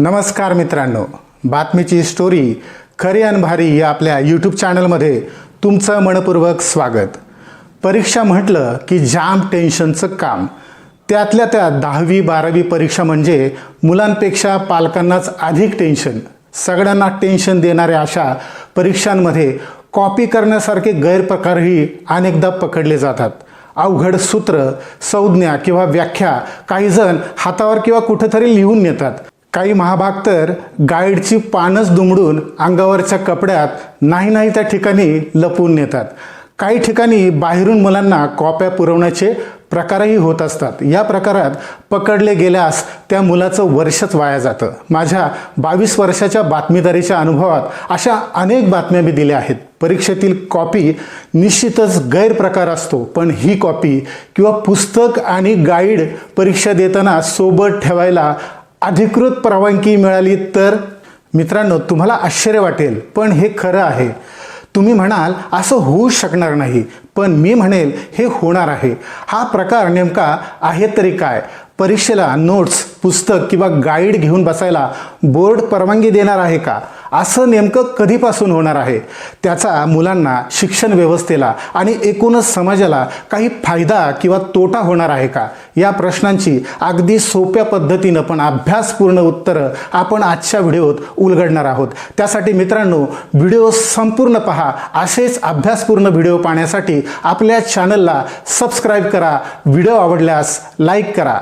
नमस्कार मित्रांनो. बातमीची स्टोरी खरी अन भारी या आपल्या यूट्यूब चॅनलमध्ये तुमचं मनपूर्वक स्वागत. परीक्षा म्हटलं की जाम टेन्शनचं काम. त्यातल्या त्यात दहावी बारावी परीक्षा म्हणजे मुलांपेक्षा पालकांनाच अधिक टेन्शन सगळ्यांना टेन्शन देणाऱ्या अशा परीक्षांमध्ये कॉपी करण्यासारखे गैरप्रकारही अनेकदा पकडले जातात. अवघड सूत्र संज्ञा किंवा व्याख्या काहीजण हातावर किंवा कुठंतरी लिहून नेतात. काही महाभाग तर गाईडची पानच दुमडून अंगावरच्या कपड्यात नाही नाही त्या ठिकाणी लपवून नेतात. काही ठिकाणी बाहेरून मुलांना कॉप्या पुरवण्याचे प्रकारही होत असतात. या प्रकारात पकडले गेल्यास त्या मुलाचं वर्षच वाया जातं. माझ्या बावीस वर्षाच्या बातमीदारीच्या अनुभवात अशा अनेक बातम्या मी दिल्या आहेत. परीक्षेतील कॉपी निश्चितच गैरप्रकार असतो पण ही कॉपी किंवा पुस्तक आणि गाईड परीक्षा देताना सोबत ठेवायला अधिकृत परवानगी मिळाली तर? मित्रांनो तुम्हाला आश्चर्य वाटेल पण हे खरं आहे. तुम्ही म्हणाल असं होऊ शकणार नाही. पण मी म्हणेल हे होणार आहे. हा प्रकार नेमका आहे तरी काय? परीक्षेला नोट्स पुस्तक किंवा गाईड घेऊन बसायला बोर्ड परवानगी देणार आहे का? असं नेमकं कधीपासून होणार आहे? त्याचा मुलांना शिक्षण व्यवस्थेला आणि एकूणच समाजाला काही फायदा किंवा तोटा होणार आहे का? या प्रश्नांची अगदी सोप्या पद्धतीनं पण अभ्यासपूर्ण उत्तरं आपण आजच्या व्हिडिओत उलगडणार आहोत. त्यासाठी मित्रांनो व्हिडिओ संपूर्ण पहा. असेच अभ्यासपूर्ण व्हिडिओ पाहण्यासाठी आपल्या चॅनलला सबस्क्राईब करा. व्हिडिओ आवडल्यास लाईक करा.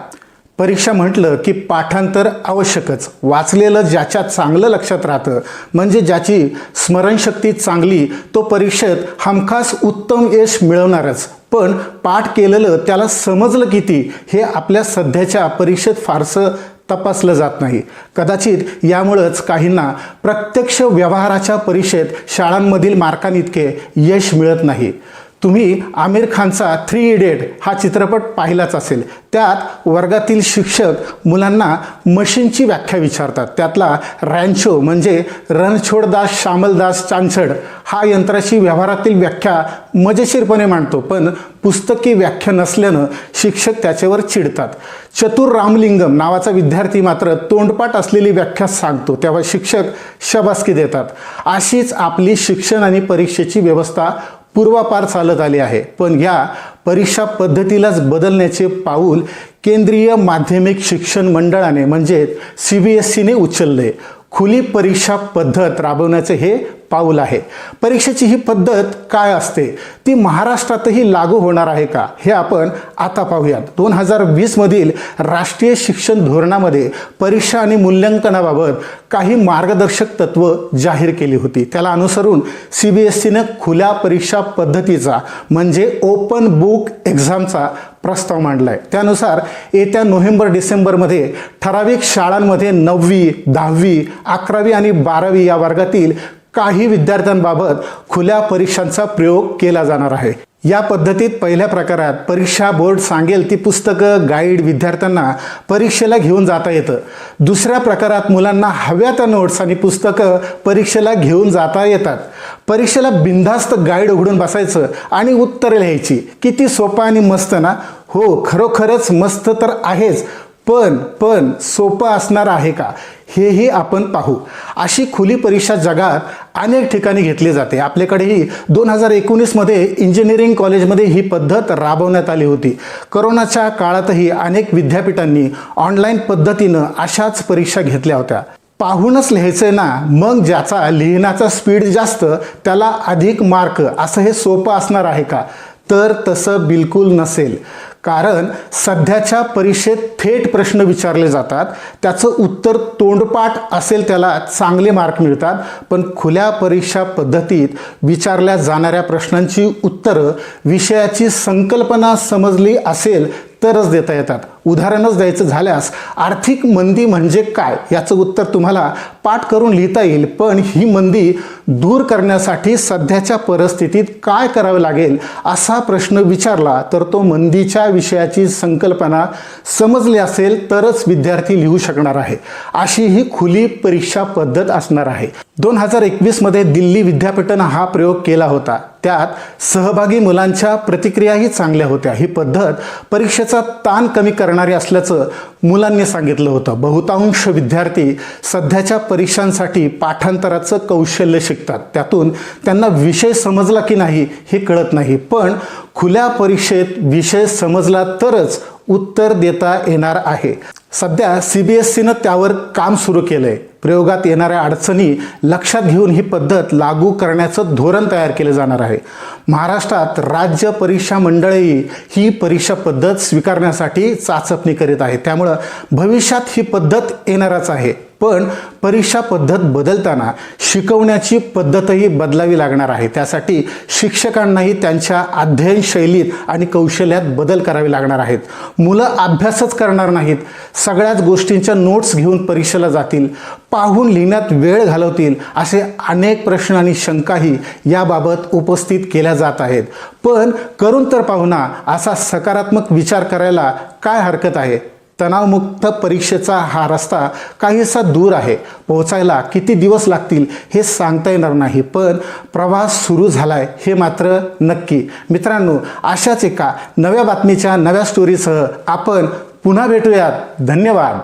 परीक्षा म्हटलं की पाठांतर आवश्यकच. वाचलेलं ज्याच्या चांगलं लक्षात राहतं म्हणजे ज्याची स्मरणशक्ती चांगली तो परीक्षेत हमखास उत्तम यश मिळवणारच. पण पाठ केलेलं त्याला समजलं किती हे आपल्या सध्याच्या परीक्षेत फारसं तपासलं जात नाही. कदाचित यामुळंच काहींना प्रत्यक्ष व्यवहाराच्या परीक्षेत शाळांमधील मार्कांइतके यश मिळत नाही. तुम्ही आमिर खानचा थ्री इडियट हा चित्रपट पाहिलाच असेल. त्यात वर्गातील शिक्षक मुलांना मशीनची व्याख्या विचारतात. त्यातला रॅन्चो म्हणजे रणछोडदास श्यामलदास चांचड हा यंत्राची व्यवहारातील व्याख्या मजेशीरपणे मांडतो पण पुस्तकी व्याख्या नसल्यानं शिक्षक त्याच्यावर चिडतात. चतुर रामलिंगम नावाचा विद्यार्थी मात्र तोंडपाठ असलेली व्याख्या सांगतो. तेव्हा शिक्षक शबासकी देतात. अशीच आपली शिक्षण आणि परीक्षेची व्यवस्था पूर्वापार चालत आली आहे. पण या परीक्षा पद्धतीलाच बदलण्याचे पाऊल केंद्रीय माध्यमिक शिक्षण मंडळाने म्हणजे सी बी एस सीने उचलले. खुली परीक्षा पद्धत राबवण्याचे हे पाऊल आहे. परीक्षेची ही पद्धत काय असते? ती महाराष्ट्रातही लागू होणार आहे का? हे आपण आता पाहूयात. दोन हजार वीसमधील राष्ट्रीय शिक्षण धोरणामध्ये परीक्षा आणि मूल्यांकनाबाबत काही मार्गदर्शक तत्व जाहीर केली होती. त्याला अनुसरून सी बी एस सीनं खुल्या परीक्षा पद्धतीचा म्हणजे ओपन बुक एक्झामचा प्रस्ताव मांडला आहे त्यानुसार येत्या नोव्हेंबर डिसेंबरमध्ये ठराविक शाळांमध्ये नववी दहावी अकरावी आणि बारावी या वर्गातील काही विद्यार्थ्यांबाबत खुल्या परीक्षांचा प्रयोग केला जाणार आहे. या पद्धतीत पहिल्या प्रकारात परीक्षा बोर्ड सांगेल ती पुस्तकं गाईड विद्यार्थ्यांना परीक्षेला घेऊन जाता येतं. दुसऱ्या प्रकारात मुलांना हव्या त्या नोट्स आणि पुस्तकं परीक्षेला घेऊन जाता येतात. परीक्षेला बिनधास्त गाईड उघडून बसायचं आणि उत्तरं लिहायची. किती सोपं आणि मस्त ना? हो खरोखरच मस्त तर आहेच. पण पण सोपं असणार आहे का? हेही आपण पाहू. अशी खुली परीक्षा जगात अनेक ठिकाणी घेतली जाते. आपल्याकडेही दोन हजार एकोणीसमध्ये इंजिनिअरिंग कॉलेजमध्ये ही पद्धत राबवण्यात आली होती. करोनाच्या काळातही अनेक विद्यापीठांनी ऑनलाईन पद्धतीनं अशाच परीक्षा घेतल्या होत्या. पाहूनच लिहायचंय ना मग ज्याचा लिहिण्याचा स्पीड जास्त त्याला अधिक मार्क असं हे सोपं असणार आहे का? तर तसं बिलकुल नसेल. कारण सध्याच्या परीक्षेत थेट प्रश्न विचारले जातात. त्याचं उत्तर तोंडपाठ असेल त्याला चांगले मार्क मिळतात. पण खुल्या परीक्षा पद्धतीत विचारल्या जाणाऱ्या प्रश्नांची उत्तरं विषयाची संकल्पना समजली असेल तरच देता येतात. उदाहरणच द्यायचं झाल्यास आर्थिक मंदी म्हणजे काय? याचं उत्तर तुम्हाला पाठ करून लिहिता येईल पण ही मंदी दूर करण्यासाठी सध्याच्या परिस्थितीत काय करावं लागेल असा प्रश्न विचारला तर तो मंदीच्या विषयाची संकल्पना समजली असेल तरच विद्यार्थी लिहू शकणार आहे. अशी ही खुली परीक्षा पद्धत असणार आहे. दोन हजार एकवीसमध्ये दिल्ली विद्यापीठानं हा प्रयोग केला होता. त्यात सहभागी मुलांच्या प्रतिक्रियाही चांगल्या होत्या. ही पद्धत परीक्षेचा ताण कमी करणारी असल्याचं मुलांनी सांगितलं होतं. बहुतांश विद्यार्थी सध्याच्या परीक्षांसाठी पाठांतराचं कौशल्य शिकतात. त्यातून त्यांना विषय समजला की नाही हे कळत नाही. पण खुल्या परीक्षेत विषय समजला तरच उत्तर देता येणार आहे. सध्या सी बी एस सीनं त्यावर काम सुरू केलं आहे प्रयोगात येणाऱ्या अडचणी लक्षात घेऊन ही पद्धत लागू करण्याचं धोरण तयार केलं जाणार आहे. महाराष्ट्रात राज्य परीक्षा मंडळही ही परीक्षा पद्धत स्वीकारण्यासाठी चाचपणी करीत आहे त्यामुळं भविष्यात ही पद्धत येणारच आहे. पण परीक्षा पद्धत बदलताना शिकवण्याची पद्धतही बदलावी लागणार आहे. त्यासाठी शिक्षकांनाही त्यांच्या अध्ययन शैलीत आणि कौशल्यात बदल करावे लागणार आहेत. मुलं अभ्यासच करणार नाहीत. सगळ्याच गोष्टींच्या नोट्स घेऊन परीक्षेला जातील. पाहून लिहिण्यात वेळ घालवतील असे अनेक प्रश्न आणि शंकाही याबाबत उपस्थित केल्या जात आहेत. पण करून तर पाहुणा असा सकारात्मक विचार करायला काय हरकत आहे? तणावमुक्त परीक्षेचा हा रस्ता काहीसा दूर आहे. पोहोचायला किती दिवस लागतील हे सांगता येणार नाही पण प्रवास सुरू झालाय हे मात्र नक्की. मित्रांनो अशाच एका नव्या बातमीच्या नव्या स्टोरीसह आपण पुन्हा भेटूयात. धन्यवाद.